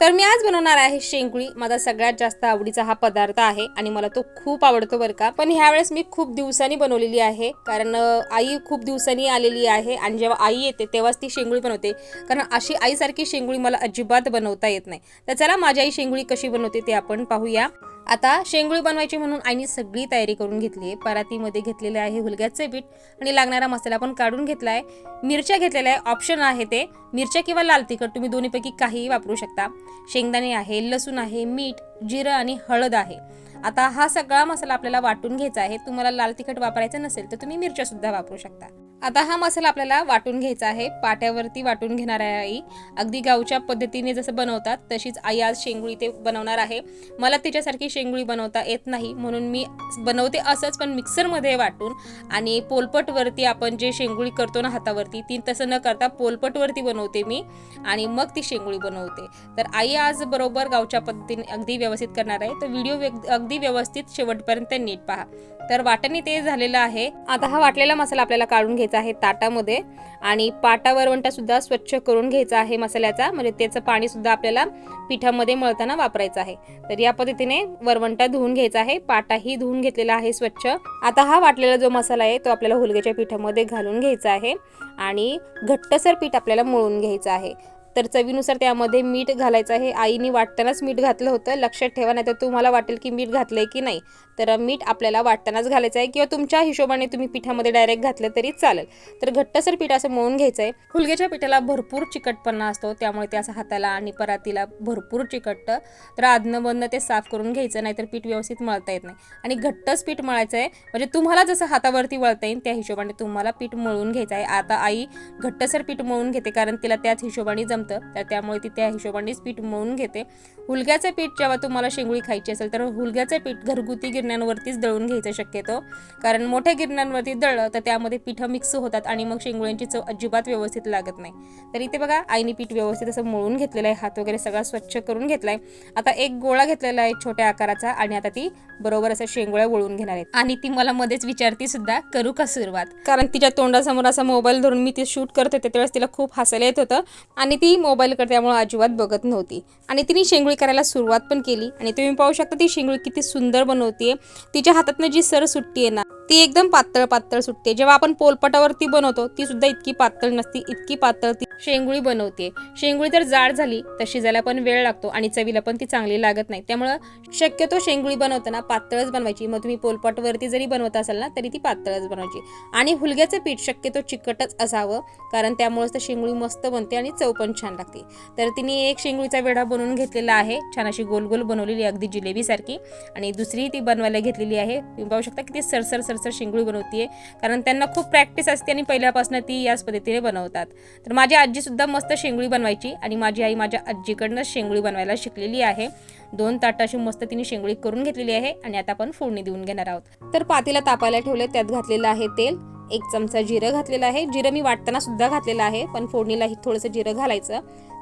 तर मी आज बनवणार आहे शेंगुळी. माझा सगळ्यात जास्त आवडीचा हा पदार्थ आहे आणि मला तो खूप आवडतो बरं का. पण ह्यावेळेस मी खूप दिवसांनी बनवलेली आहे. कारण आई खूप दिवसांनी आलेली आहे आणि जेव्हा आई येते तेव्हाच ती शेंगुळी बनवते. कारण अशी आईसारखी शेंगुळी मला अजिबात बनवता येत नाही. तर चला माझी आई शेंगुळी कशी बनवते ते आपण पाहूया. आता शेंगुळी बनवायची म्हणून आईने सगळी तयारी करून घेतली आहे. परातीमध्ये घेतलेले आहे हुलग्याचे पीठ आणि लागणारा मसाला पण काढून घेतला आहे. मिरच्या घेतलेल्या आहे. ऑप्शन आहे ते. मिरच्या किंवा लाल तिखट तुम्ही दोन्हीपैकी काहीही वापरू शकता. शेंगदाणे आहे लसूण आहे मीठ जिरं आणि हळद आहे. आता हा सगळा मसाला आपल्याला वाटून घ्यायचा आहे. तुम्हाला लाल तिखट वापरायचं नसेल तर तुम्ही मिरच्यासुद्धा वापरू शकता. आता हा मसाला आपल्याला वाटून घ्यायचा आहे. पाट्यावरती वाटून घेणार आहे आई. अगदी गावच्या पद्धतीने जसं बनवतात तशीच आई आज शेंगुळी ते बनवणार आहे. मला तिच्यासारखी शेंगुळी बनवता येत नाही म्हणून मी बनवते असंच पण मिक्सरमध्ये वाटून आणि पोलपटवरती आपण जे शेंगुळी करतो ना हातावरती ती तसं न करता पोलपटवरती बनवते मी आणि मग ती शेंगुळी बनवते. तर आई आज बरोबर गावच्या पद्धतीने अगदी व्यवस्थित करणार आहे. तर व्हिडिओ अगदी व्यवस्थित शेवटपर्यंत नीट पहा. तर वाटणी ते झालेलं आहे. आता हा वाटलेला मसाला आपल्याला काढून घ्यायचा आहे ताटामध्ये आणि पाटा वरवंटा सुद्धा स्वच्छ करून घ्यायचा आहे मसाल्याचा. म्हणजे त्याचं पाणी सुद्धा आपल्याला पिठामध्ये मळताना वापरायचं आहे. तर या पद्धतीने वरवंटा धुवून घ्यायचा आहे. पाटाही धुवून घेतलेला आहे स्वच्छ. आता हा वाटलेला जो मसाला आहे तो आपल्याला हुलग्याच्या पिठामध्ये घालून घ्यायचा आहे आणि घट्टसर पीठ आपल्याला मळून घ्यायचं आहे. तर चवीनुसार त्यामध्ये मीठ घालायचं आहे. आईने वाटतानाच मीठ घातलं होतं. लक्षात ठेवा नाही तर तुम्हाला वाटेल की मीठ घातलं आहे की नाही. तर मीठ आपल्याला वाटतानाच घालायचं आहे किंवा तुमच्या हिशोबाने तुम्ही पिठामध्ये डायरेक्ट घातलं तरी चालेल. तर घट्टसर पीठ असं मळून घ्यायचं आहे हुलग्याच्या पिठाला भरपूर चिकटपणा असतो. त्यामुळे ते असं हाताला आणि परातीला भरपूर चिकटतं. तर आदनं बंद ते साफ करून घ्यायचं नाहीतर पीठ व्यवस्थित मळता येत नाही. आणि घट्टच पीठ मळायचं आहे. म्हणजे तुम्हाला जसं हातावरती वळता येईल त्या हिशोबाने तुम्हाला पीठ मळून घ्यायचं आहे. आता आई घट्टसर पीठ मळून घेते कारण तिला त्याच हिशोबाने जम जमतं तर त्यामुळे ती त्या हिशोबानेच पीठ मळून घेते. हुलग्याचं पीठ जेव्हा तुम्हाला शेंगुळी खायची असेल तर हुलग्याचं पीठ घरगुती गिरण्यांवरतीच दळून घ्यायचं शक्यतो. कारण मोठ्या गिरण्यांवरती दळलं तर त्यामध्ये पिठं मिक्स होतात आणि मग शेंगुळ्यांची चव अजिबात व्यवस्थित लागत नाही. तर इथे बघा आईने पीठ व्यवस्थित असं मळून घेतलेलं आहे हात वगैरे सगळा स्वच्छ करून घेतलाय. आता एक गोळा घेतलेला आहे छोट्या आकाराचा आणि आता ती बरोबर असं शेंगोळ्या वळून घेणार आहेत. आणि ती मला मध्येच विचारती सुद्धा करू का सुरुवात? कारण तिच्या तोंडासमोर असा मोबाईल धरून मी ती शूट करत होते त्यावेळेस तिला खूप हसायला येत होतं. आणि ती ती मोबाईलकडे त्यामुळे अजिबात बघत नव्हती. आणि तिने शेंगुळी करायला सुरुवात पण केली. आणि तुम्ही पाहू शकता ती शेंगुळी किती सुंदर बनवते तिच्या हातातनं जी सर सुट्टी आहे ना ती एकदम पातळ पातळ सुटते. जेव्हा आपण पोलपटावरती बनवतो ती सुद्धा इतकी पातळ नसती इतकी पातळ ती शेंगुळी बनवते. शेंगुळी जर जाड झाली तर शिजायला पण वेळ लागतो आणि चवीला पण ती चांगली लागत नाही. त्यामुळं शक्यतो शेंगुळी बनवताना पातळच बनवायची. मग तुम्ही पोलपटवरती जरी बनवत असाल ना तरी ती पातळच बनवायची. आणि हुलग्याचं पीठ शक्यतो चिकटच असावं कारण त्यामुळेच तर शेंगुळी मस्त बनते आणि चव पण छान लागते. तर तिने एक शेंगुळीचा वेढा बनवून घेतलेला आहे. छान अशी गोल गोल बनवलेली अगदी जिलेबीसारखी. आणि दुसरी ती बनवायला घेतलेली आहे. तुम्ही पाहू शकता किती सरसर सरसर शेंगुळी बनवते कारण त्यांना खूप प्रॅक्टिस असते आणि पहिल्यापासून ती याच पद्धतीने बनवतात. तर माझी आजी सुद्धा मस्त शेंगुळी बनवायची आणि माझी आई माझ्या आजीकडनं शेंगुळी बनवायला शिकलेली आहे. दोन ताटं अशी मस्त तिने शेंगुळी करून घेतलेली आहे आणि आता आपण फोडणी देऊन घेणार आहोत. तर पातीला तापायला ठेवले त्यात घातलेलं आहे तेल. एक चमचा जिरं घातलेलं आहे. जिरं मी वाटताना सुद्धा घातलेलं आहे पण फोडणीलाही थोडंसं जिरं घालायचं.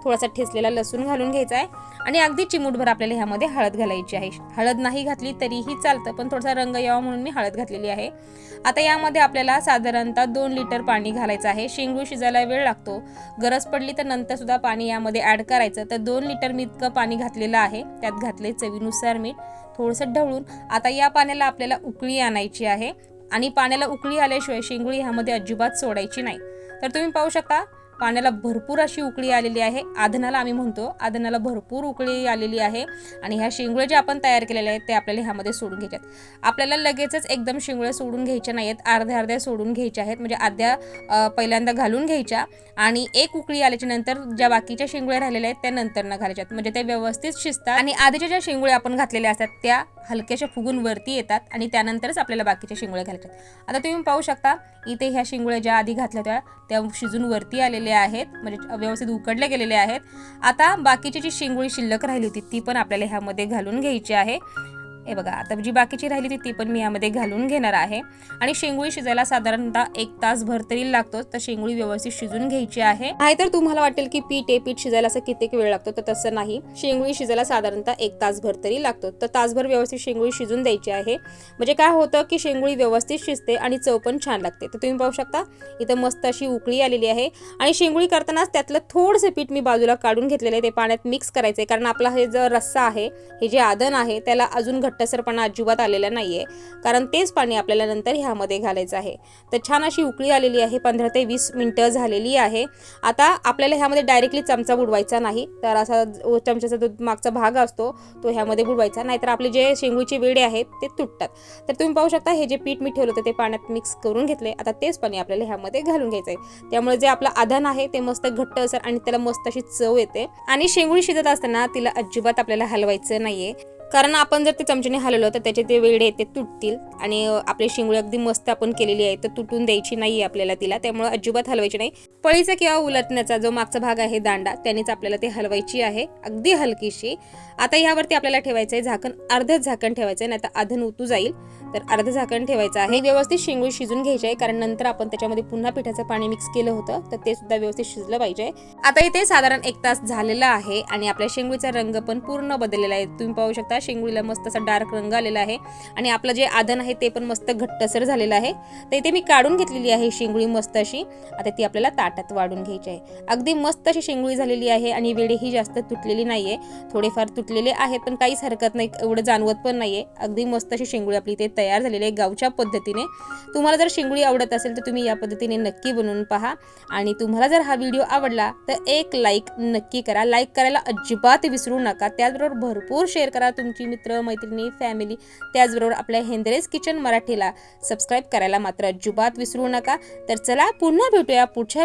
थोडासा ठेचलेला लसूण घालून घ्यायचा आहे. आणि अगदी चिमूटभर आपल्याला ह्यामध्ये हळद घालायची आहे. हळद नाही घातली तरीही चालतं पण थोडासा रंग यावा म्हणून मी हळद घातलेली आहे. आता यामध्ये आपल्याला साधारणतः दोन लिटर पाणी घालायचं आहे. शेंगूळ शिजायला वेळ लागतो. गरज पडली तर नंतरसुद्धा पाणी यामध्ये ॲड करायचं. तर दोन लिटर मी इतकं पाणी घातलेलं आहे. त्यात घातले चवीनुसार मीठ. थोडंसं ढवळून आता या पाण्याला आपल्याला उकळी आणायची आहे. आणि पाण्याला उकळी आल्याशिवाय शेंगुळी ह्यामध्ये अजिबात सोडायची नाही. तर तुम्ही पाहू शकता पाण्याला भरपूर अशी उकळी आलेली आहे आधनाला आम्ही म्हणतो आधनाला भरपूर उकळी आलेली आहे आणि ह्या शेंगुळे जे आपण तयार केलेले आहेत ते आपल्याला ह्यामध्ये सोडून घ्यायच्यात आहेत आपल्याला लगेचच एकदम शेंगुळे सोडून घ्यायच्या नाही आहेत अर्ध्या अर्ध्या सोडून घ्यायच्या आहेत म्हणजे अर्ध्या पहिल्यांदा घालून घ्यायच्या आणि एक उकळी आल्याच्यानंतर ज्या बाकीच्या शेंगुळ्या राहिलेल्या आहेत त्या नंतर न घालायच्या आहेत. म्हणजे ते व्यवस्थित शिजतात आणि आधीच्या ज्या शेंगुळ्या आपण घातलेल्या असतात त्या हलक्याशा फुगून वरती येतात आणि त्यानंतरच आपल्याला बाकीच्या शिंगोळ्या घालायच्या आहेत. आता तुम्ही पाहू शकता इथे ह्या शिंगोळ्या ज्या आधी घातल्या होत्या त्या शिजून वरती आलेल्या आहेत म्हणजे व्यवस्थित उकडले गेलेले आहेत. आता बाकीची जी शेंगोळी शिल्लक राहिली होती ती पण आपल्याला ह्यामध्ये घालून घ्यायची आहे. हे बघा आता जी बाकीची राहिली ती ती पण मी यामध्ये घालून घेणार आहे. आणि शेंगुळी शिजायला साधारणतः एक तास भर तरी लागतो तर शेंगुळी व्यवस्थित शिजून घ्यायची आहे. नाहीतर तुम्हाला वाटेल की पीठ आहे पीठ शिजायला असं कित्येक वेळ लागतो तर तसं नाही. शेंगुळी शिजायला साधारणतः एक तासभर तरी लागतो तर तासभर व्यवस्थित शेंगुळी शिजून द्यायची आहे. म्हणजे काय होतं की शेंगुळी व्यवस्थित शिजते आणि चव पण छान लागते. तर तुम्ही पाहू शकता इथं मस्त अशी उकळी आलेली आहे. आणि शेंगुळी करतानाच त्यातलं थोडंसं पीठ मी बाजूला काढून घेतलेलं आहे ते पाण्यात मिक्स करायचं आहे कारण आपला हे जो रस्सा आहे हे जे आदन आहे त्याला अजून घट्ट घट्टसरपणा अजिबात आलेला नाही आहे कारण तेच पाणी आपल्याला नंतर ह्यामध्ये घालायचं आहे. तर छान अशी उकळी आलेली आहे. पंधरा ते वीस मिनटं झालेली आहे. आता आपल्याला ह्यामध्ये डायरेक्टली चमचा बुडवायचा नाही. तर असा जो चमच्याचा जो मागचा भाग असतो तो ह्यामध्ये बुडवायचा. नाहीतर आपले जे शेंगूचे वेडे आहेत ते तुटतात. तर तुम्ही पाहू शकता हे जे पीठ मी ठेवलं होतं ते पाण्यात मिक्स करून घेतले आता तेच पाणी आपल्याला ह्यामध्ये घालून घ्यायचं आहे त्यामुळे जे आपलं आधान आहे ते मस्त घट्ट असेल आणि त्याला मस्त अशी चव येते. आणि शेंगुळी शिजत असताना तिला अजिबात आपल्याला हलवायचं नाहीये. कारण आपण जर ते चमच्याने हलवलं तर त्याचे ते वेळे ते तुटतील. आणि आपली शिंगुळी अगदी मस्त आपण केलेली आहे तर तुटून द्यायची नाही आपल्याला तिला. त्यामुळे अजिबात हलवायची नाही. पळीचा किंवा उलटण्याचा जो मागचा भाग आहे दांडा त्यानेच आपल्याला ते हलवायची आहे. अगदी हलकीशी. आता ह्यावरती आपल्याला ठेवायचं आहे झाकण अर्धच झाकण ठेवायचं आहे नाही तर अधन उतू जाईल. तर अर्ध झाकण ठेवायचं आहे. व्यवस्थित शेंगुळी शिजून घ्यायची आहे कारण नंतर आपण त्याच्यामध्ये पुन्हा पिठाचं पाणी मिक्स केलं होतं तर ते सुद्धा व्यवस्थित शिजलं पाहिजे. आता इथे साधारण एक तास झालेला आहे आणि आपल्या शेंगुळीचा रंग पण पूर्ण बदललेला आहे. तुम्ही पाहू शकता शेंगुळीला मस्त असा डार्क रंग आलेला आहे आणि आपलं जे आधन आहे ते पण मस्त घट्टसर झालेलं आहे. तर इथे मी काढून घेतलेली आहे शेंगुळी मस्त अशी. आता ती आपल्याला ताटात वाढून घ्यायची आहे. अगदी मस्त अशी शेंगुळी झालेली आहे आणि वेळीही जास्त तुटलेली नाहीये. थोडेफार तुटलेले आहेत पण काहीच हरकत नाही एवढं जाणवत पण नाहीये. अगदी मस्त अशी शेंगुळी आपली ते तयार झालेली आहे गावच्या पद्धतीने. तुम्हाला जर शेंगुळी आवडत असेल तर तुम्ही या पद्धतीने नक्की बनवून पहा. आणि तुम्हाला जर हा व्हिडिओ आवडला तर एक लाईक नक्की करा. लाईक करायला अजिबात विसरू नका. त्याचबरोबर भरपूर शेअर करा तुमची मित्र मैत्रिणी फॅमिली त्याचबरोबर आपल्या हेंद्रेज किचन मराठीला सबस्क्राईब करायला मात्र अजिबात विसरू नका. तर चला पुन्हा भेटूया पुढच्या